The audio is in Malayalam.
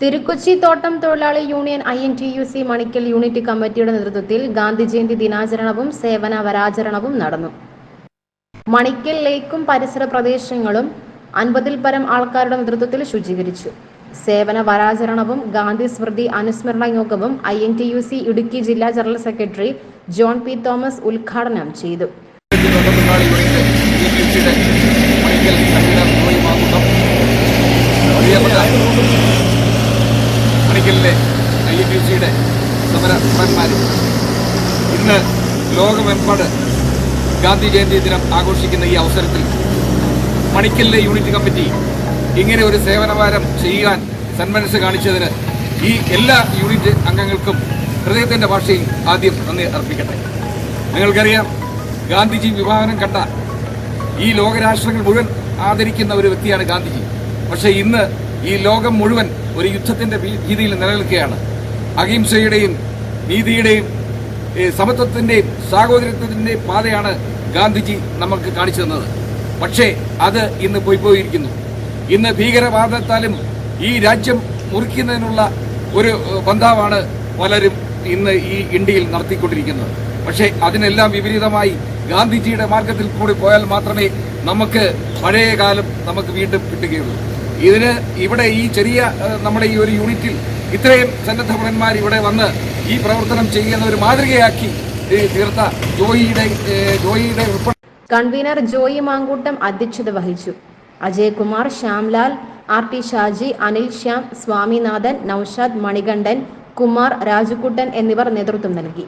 തിരുക്കൊച്ചി തോട്ടം തൊഴിലാളി union I N T U C Manikkal unit കമ്മിറ്റിയുടെ നേതൃത്വത്തിൽ ഗാന്ധി ജയന്തി ദിനാചരണവും സേവന വരാചരണവും നടന്നു. മണിക്കൽ ലേക്കും പരിസര പ്രദേശങ്ങളും അൻപതിൽ പരം ആൾക്കാരുടെ നേതൃത്വത്തിൽ ശുചീകരിച്ചു. സേവന വരാചരണവും ഗാന്ധി സ്മൃതി അനുസ്മരണ യോഗവും I N T U C Idukki ജില്ലാ general secretary John P Thomas ഉദ്ഘാടനം ചെയ്തു തൊഴിലാളി യൂണിറ്റ് ഡിപിസിയുടെ മണിക്കൽ കൺവീനർ റോയ് മാകുട്ടം പ്രിയപ്പെട്ട മണിക്കലിലെ ഐ യു സിയുടെ സമരഭടന്മാരും ഇന്ന് ലോകമെമ്പാട് ഗാന്ധി ജയന്തി ദിനം ആഘോഷിക്കുന്ന ഈ അവസരത്തിൽ മണിക്കലിലെ യൂണിറ്റ് കമ്മിറ്റി ഇങ്ങനെ ഒരു സേവനവാരം ചെയ്യാൻ സന്മനസ് കാണിച്ചതിന് ഈ എല്ലാ യൂണിറ്റ് അംഗങ്ങൾക്കും ഹൃദയത്തിന്റെ ഭാഷയിൽ ആദ്യം നന്ദി അർപ്പിക്കട്ടെ. നിങ്ങൾക്കറിയാം ഗാന്ധിജി വിഭാവനം കണ്ട ഈ ലോകരാഷ്ട്രങ്ങൾ മുഴുവൻ ആദരിക്കുന്ന ഒരു വ്യക്തിയാണ് ഗാന്ധിജി. പക്ഷേ ഇന്ന് ഈ ലോകം മുഴുവൻ ഒരു യുദ്ധത്തിന്റെ രീതിയിൽ നിലനിൽക്കുകയാണ്. അഹിംസയുടെയും നീതിയുടെയും സമത്വത്തിന്റെയും സാഹോദര്യത്തിന്റെയും പാതയാണ് ഗാന്ധിജി നമുക്ക് കാണിച്ചു തന്നത്. പക്ഷേ അത് ഇന്ന് പോയി പോയിരിക്കുന്നു ഇന്ന് ഭീകരവാദത്താലും ഈ രാജ്യം മുറിക്കുന്നതിനുള്ള ഒരു ബന്ധാവാണ് പലരും ഇന്ന് ഈ ഇന്ത്യയിൽ നടത്തിക്കൊണ്ടിരിക്കുന്നത്. പക്ഷേ അതിനെല്ലാം വിപരീതമായി ഗാന്ധിജിയുടെ മാർഗത്തിൽ കൂടി പോയാൽ മാത്രമേ നമുക്ക് പഴയ കാലം നമുക്ക് വീണ്ടും കിട്ടുകയുള്ളൂ. ഇതിന് ഇവിടെ ഈ ചെറിയ നമ്മുടെ ഈ ഒരു യൂണിറ്റിൽ ഇത്രയും സന്നദ്ധഭടന്മാർ ഇവിടെ വന്ന് ഈ പ്രവർത്തനം ചെയ്യുന്ന ഒരു മാതൃകയാക്കി തീർത്ത ജോയിയുടെ ജോയിയുടെ കൺവീനർ ജോയി മാങ്കൂട്ടം അധ്യക്ഷത വഹിച്ചു. അജയ്കുമാർ ശ്യാംലാൽ ആർ ടി ഷാജി അനിൽ ശ്യാം സ്വാമിനാഥൻ നൌഷാദ് മണികണ്ഠൻ കുമാർ രാജുക്കുട്ടൻ എന്നിവർ നേതൃത്വം നൽകി.